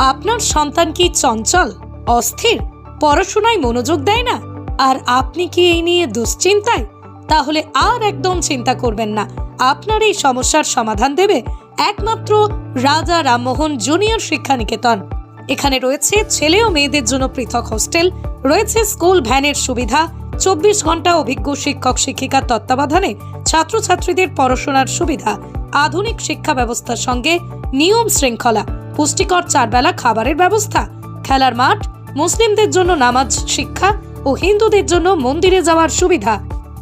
আপনার সন্তান কি চঞ্চল, অস্থির, পড়াশোনায় মনোযোগ দেয় না? আর আপনি কি এই নিয়ে দুশ্চিন্তায়? তাহলে আর একদম চিন্তা করবেন না। আপনার এই সমস্যার সমাধান দেবে একমাত্র রাজা রামমোহন জুনিয়র শিক্ষা নিকেতন এখানে রয়েছে ছেলে ও মেয়েদের জন্য পৃথক হোস্টেল, রয়েছে স্কুল ভ্যানের সুবিধা, চব্বিশ ঘণ্টা অভিজ্ঞ শিক্ষক, শিক্ষিকার তত্ত্বাবধানে ছাত্রছাত্রীদের পড়াশোনার সুবিধা, আধুনিক শিক্ষা ব্যবস্থার সঙ্গে নিয়ম শৃঙ্খলা। পুষ্টিকর চারবেলা খাবারের ব্যবস্থা। খেলার মাঠ, মুসলিমদের জন্য নামাজ শিক্ষা ও হিন্দুদের জন্য মন্দিরে যাওয়ার সুবিধা।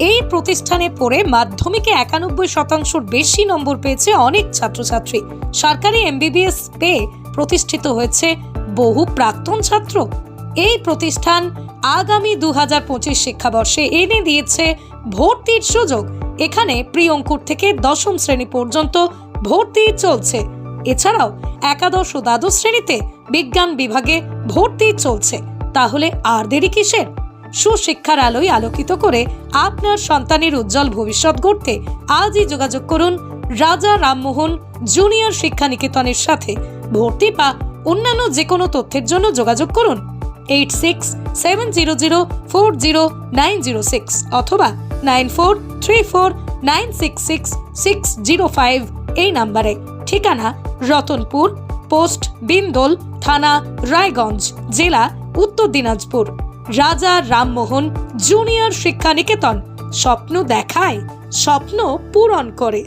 এই প্রতিষ্ঠানে পড়ে মাধ্যমিকে একানব্বই শতাংশের বেশি নম্বর পেয়েছে অনেক ছাত্রছাত্রী। সরকারি এমবিবিএস পেয়ে প্রতিষ্ঠিত হয়েছে বহু প্রাক্তন ছাত্র। এই প্রতিষ্ঠান আগামী দু হাজার পঁচিশ শিক্ষাবর্ষে এনে দিয়েছে ভর্তির সুযোগ। এখানে প্রিয়ঙ্কুর থেকে দশম শ্রেণি পর্যন্ত ভর্তি চলছে। এছাড়াও একাদশ ও দ্বাদশ শ্রেণীতে বিজ্ঞান বিভাগে ভর্তি চলছে। তাহলে আর দেরি কিসের? সুশিক্ষার আলোয় আলোকিত করে আপনার সন্তানের উজ্জ্বল ভবিষ্যৎ গড়তে আজই যোগাযোগ করুন রাজা রামমোহন জুনিয়র শিক্ষা নিকেতনের সাথে। ভর্তি বা অন্যান্য যে কোনো তথ্যের জন্য যোগাযোগ করুন eight six seven zero zero four zero nine zero six অথবা nine four three four nine six six six zero five এই নাম্বারে। ঠিকানা রতনপুর, পোস্ট বিন্দোল, থানা রায়গঞ্জ, জেলা উত্তর দিনাজপুর। রাজা রামমোহন জুনিয়র শিক্ষা নিকেতন স্বপ্ন দেখায়, স্বপ্ন পূরণ করে।